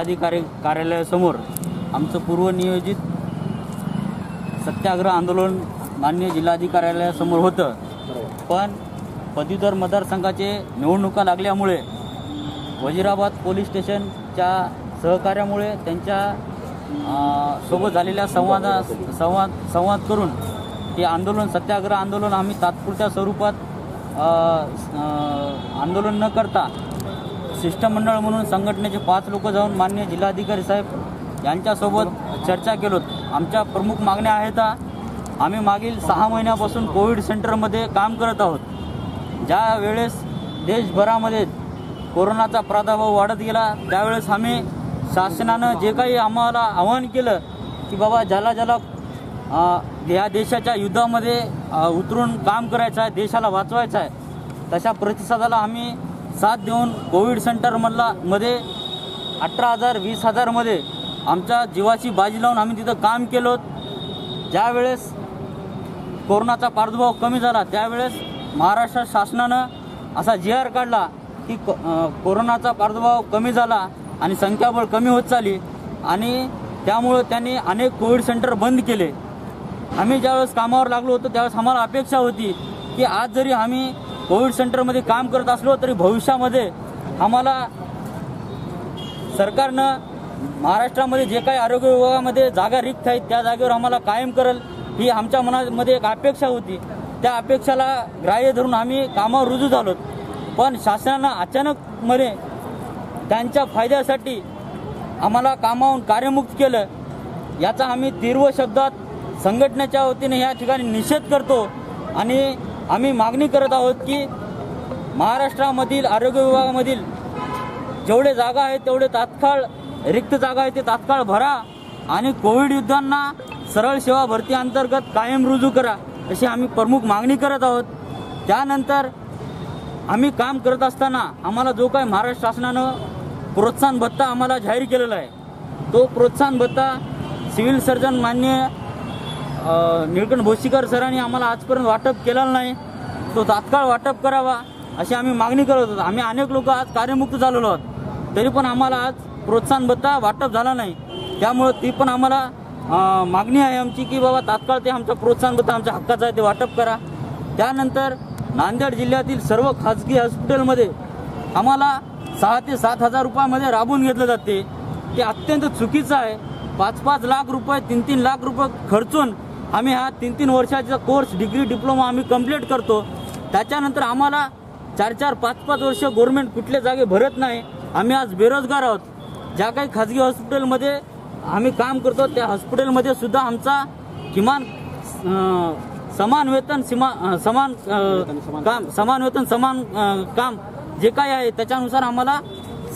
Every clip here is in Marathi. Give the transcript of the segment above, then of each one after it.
अधिकारी कार्यालयासमोर आमचं पूर्वनियोजित सत्याग्रह आंदोलन मान्य जिल्हाधिकार्यालयासमोर होतं. पण पदवीधर मतदारसंघाचे निवडणुका लागल्यामुळे वजिराबाद पोलीस स्टेशनच्या सहकार्यामुळे त्यांच्यासोबत झालेल्या संवादा संवाद संवाद करून हे आंदोलन सत्याग्रह आंदोलन आम्ही तात्पुरत्या स्वरूपात आंदोलन न करता शिष्टमंडळ म्हणून संघटनेचे पाच लोक जाऊन मान्य जिल्हाधिकारी साहेब यांच्यासोबत चर्चा केलो आमच्या प्रमुख मागण्या आहेत आम्ही मागील सहा महिन्यापासून कोविड सेंटरमध्ये काम करत आहोत. ज्या वेळेस देशभरामध्ये कोरोनाचा प्रादुर्भाव वाढत गेला त्यावेळेस आम्ही शासनानं जे काही आम्हाला आवाहन केलं की बाबा ज्याला ज्याला ह्या या देशाच्या युद्धामध्ये उतरून काम करायचं आहे देशाला वाचवायचं आहे तशा प्रतिसादाला आम्ही साथ देऊन कोविड सेंटरमधला मध्ये अठरा हजार वीस हजारमध्ये आमच्या जीवाची बाजी लावून आम्ही तिथं काम केलो ज्यावेळेस कोरोनाचा प्रादुर्भाव कमी झाला त्यावेळेस महाराष्ट्र शासनानं असा जी आर काढला की को- कोरोनाचा प्रादुर्भाव कमी झाला आणि संख्याबळ कमी होत चालली आणि त्यामुळं त्यांनी अनेक कोविड सेंटर बंद केले. आम्ही ज्यावेळेस कामावर लागलो होतो त्यावेळेस आम्हाला अपेक्षा होती की आज जरी आम्ही कोविड सेंटरमध्ये काम करत असलो तरी भविष्यामध्ये आम्हाला सरकारनं महाराष्ट्रामध्ये जे काही आरोग्य विभागामध्ये जागा रिक्त आहेत त्या जागेवर आम्हाला कायम करेल ही आमच्या मनामध्ये एक अपेक्षा होती. त्या अपेक्षाला ग्राह्य धरून आम्ही कामावर रुजू झालो. पण शासनानं अचानकमध्ये त्यांच्या फायद्यासाठी आम्हाला कामावून कार्यमुक्त केलं. याचा आम्ही तीव्र शब्दात संघटनेच्या वतीने या ठिकाणी निषेध करतो आणि आम्ही मागणी करत आहोत की महाराष्ट्रामधील आरोग्य विभागामधील जेवढे जागा आहेत तेवढे तात्काळ रिक्त जागा आहेत ते तात्काळ भरा आणि कोविड युद्धांना सरळ सेवा भरती अंतर्गत कायम रुजू करा अशी आम्ही प्रमुख मागणी करत आहोत. त्यानंतर आम्ही काम करत असताना आम्हाला जो काय महाराष्ट्र शासनानं प्रोत्साहन भत्ता आम्हाला जाहीर केलेला आहे तो प्रोत्साहन भत्ता सिव्हिल सर्जन मान्य निळकंठ भोसीकर सरांनी आम्हाला आजपर्यंत वाटप केलेला नाही. तो तात्काळ वाटप करावा अशी आम्ही मागणी करत होतो. आम्ही अनेक लोक आज कार्यमुक्त झालेलो आहोत. तरी पण आम्हाला आज प्रोत्साहन भत्ता वाटप झाला नाही. त्यामुळं ती पण आम्हाला मागणी आहे आमची की बाबा तात्काळ ते आमचा प्रोत्साहन भत्ता आमच्या हक्काचं आहे ते वाटप करा. त्यानंतर नांदेड जिल्ह्यातील सर्व खाजगी हॉस्पिटलमध्ये आम्हाला सहा ते सात हजार रुपयामध्ये राबवून घेतलं जाते. ते अत्यंत चुकीचं आहे. पाच पाच लाख रुपये तीन तीन लाख रुपये खर्चून आम्ही हा तीन तीन वर्षाचा कोर्स डिग्री डिप्लोमा आम्ही कंप्लीट करतो. त्याच्यानंतर आम्हाला चार चार पाच पाच वर्ष गव्हर्नमेंट कुठल्या जागे भरत नाही. आम्ही आज बेरोजगार आहोत. ज्या काही खाजगी हॉस्पिटलमध्ये आम्ही काम करतो त्या हॉस्पिटलमध्ये सुद्धा आमचा किमान समान वेतन सीमा समान काम समान वेतन समान काम जे काय आहे त्याच्यानुसार आम्हाला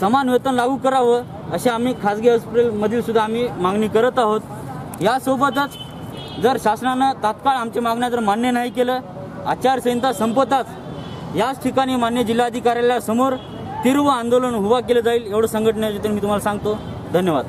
समान वेतन लागू करावं असे आम्ही खाजगी हॉस्पिटलमधील सुद्धा आम्ही मागणी करत आहोत. यासोबतच जर शासनानं तात्काळ आमची मागण्या जर मान्य नाही केलं आचारसंहिता संपताच याच ठिकाणी मान्य जिल्हाधिकाऱ्यासमोर तीव्र आंदोलन उभा केलं जाईल एवढं संघटनेच्या मी तुम्हाला सांगतो. धन्यवाद.